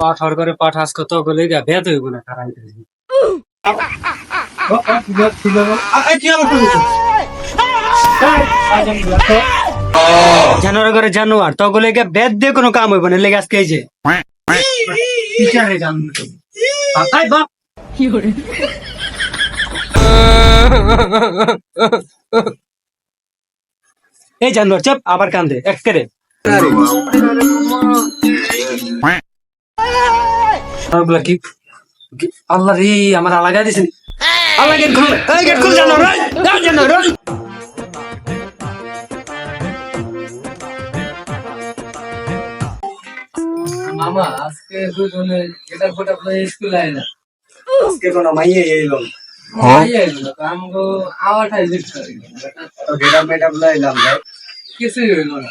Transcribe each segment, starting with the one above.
পাঠার করে পাঠাস কত গলে গা ভেদ হইব না খারাই জানোয়ার করে জানোয়ার তো গলে গা ভেদ দিয়ে কোনো কাম হইব না লেগে আজকে এই যে। এই জানোয়ার, চাপ, আবার কান্দে এক করে ওগুলা কি? কি- আল্লাহ রে আমার আলাগা দিছেন আল্লাহ গেট খুল এই গেট খুল জানো রে জানো রে মামা আজকে দুজনে এটা ফোটা আপনার স্কুল আয় না। আজকে কোন মাইয়ে এলো আমগো আওয়াটাই দেখতে তো গেটা মেটা বুলাইলাম ভাই কিছুই হইল না।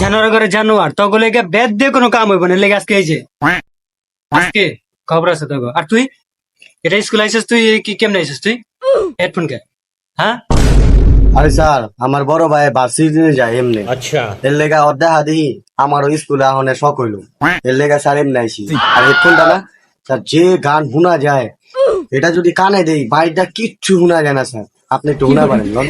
জানোয়ার করে জানোয়ার তো গলে গা বেদ দিয়ে কোনো কাম হইব না। লেগে আজকে এই যে আজকে খবর আছে তো আর তুই এটা স্কুল আইছিস তুই কি কেমনে আইছিস তুই? হেডফোন কে? হ্যাঁ? আরে স্যার আমার বড় ভাই ভার্সিটিতে যায় এমনি। আচ্ছা। এর লেগা অর্ধা দিহি আমারও স্কুলে আহনে শখ হইল। এর লেগা স্যার এমনি আইসি। আর হেডফোনটা না স্যার যে গান শোনা যায় এটা যদি কানে দেই বাইরটা কিচ্ছু শোনা যায় না স্যার। আপনি একটু শোনা পারেন বল?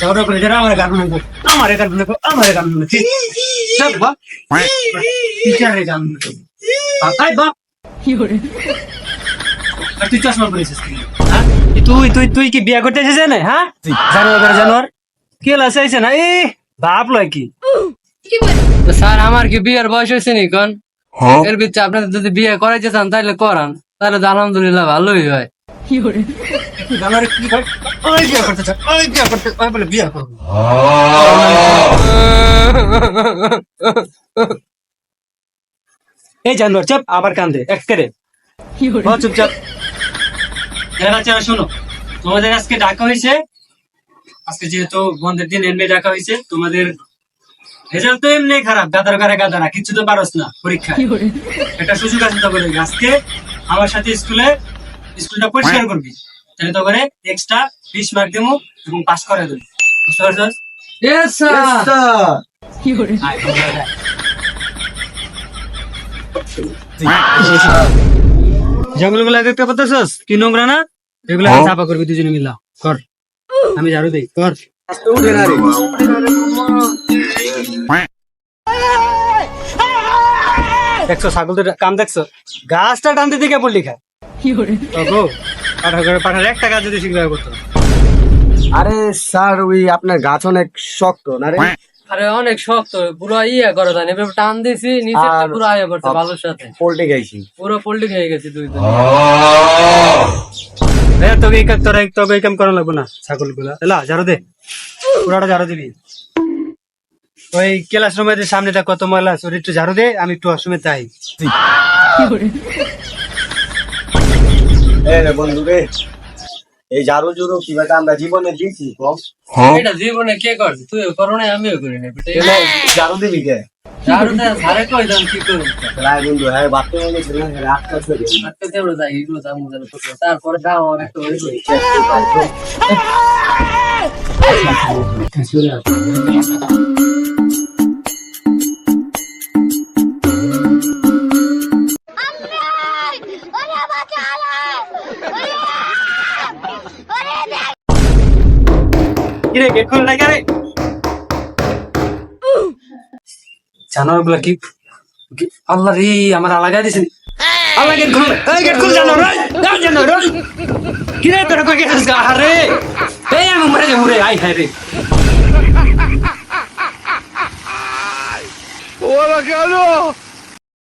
ঝগড়া করে যারা আমার গান শুনব আমার গান শুনব আমার গান শুনব সব বাপ। গান তুই চশমা পরেছিস হ্যাঁ? তুই তুই তুই কি বিয়া করতে এসেছে না হ্যাঁ? জানোয়ার করে জানোয়ার? কে লাসে না এ বাপ লয় কি? স্যার আমার কি বিয়ের বয়স হয়েছে নি কোন? এর ভিতরে আপনাদের যদি বিয়ে করাইতে চান তাহলে করান। তাহলে তো আলহামদুলিল্লাহ ভালোই হয়। কি ভাই বিয়া করতে ওই বিয়া করতে ওই বলে বিয়া করব। এই জানোয়ার চাপ আবার কান্দে এক করে চুপচাপ। বাচ্চারা শোনো তোমাদের আজকে ডাকা হয়েছে। আজকে যেহেতু বন্ধের দিন এমনি ডাকা হয়েছে তোমাদের রেজাল্ট তো এমনি খারাপ গাদার করে গাদারা কিছু তো পারস না পরীক্ষা একটা সুযোগ আছে তো বলে আজকে আমার সাথে স্কুলে স্কুলটা পরিষ্কার করবি। তাহলে তো করে এক্সট্রা বিশ মার্ক দেবো এবং পাস করে দেবো। বুঝতে পারছিস? Yes, sir. স্যার যেগুলো গুলা দেখতে পাচ্ছিস কি নোংরা না? এগুলো চাপা করবি দুজনে মিলা। কর। আমি ঝাড়ু দেই। কর। উঠে না রে দেখছ ছাগল তো কাম দেখছ। গাছটা টানতে দিকে পড়লি খা। পাঠা করে? একটা যদি করতো। আরে স্যার ওই আপনার গাছ অনেক শক্ত না রে? আরে অনেক শক্ত পুরো ইয়ে করে দেন এবার টান দিছি নিচে পুরো আয়া করছে ভালোর সাথে। পোল্টে গাইছি পুরো পোল্ট্রি খেয়ে গেছে দুই দিন। এ তোকে এই কাজ তোরা তোকে এই কাম করা লাগবো না ছাগলগুলা এলা ঝাড়ু দে। পুরাটা ঝাড়ু দিবি। ওই ক্লাস রুমের সামনেটা কত ময়লা আছে একটু ঝাড়ু দে আমি একটু অসমে তাই এ রে বন্ধু রে। এই ঝাড়ু জুড়ো কীভাবে আমরা জীবনে দিয়েছি কম? এটা জীবনে কে করছে? তুই করো না আমিও করি না ঝাড়ু দিবি কে? ঝাড়ু দেয় ঝাড়ে কই দাম কি করুন রায় বন্ধু হ্যাঁ বাচ্চা মনে ছিল হ্যাঁ যাই এগুলো দাম জানো তারপরে দাম আমার একটা হয়ে গেছে। কিরে গেট খুলে নাই রে? জানোয়ারগুলা কি আল্লাহ রে আমার আলাগা দিছেন আল্লাহ গেট খুলে এই গেট খুলে জানোয়ার রে জানোয়ার। কিরে তোরা কই গেছিস? গা আরে। এই আমি মরে যাব রে। আই হায় রে। ¡Hola, Carlos!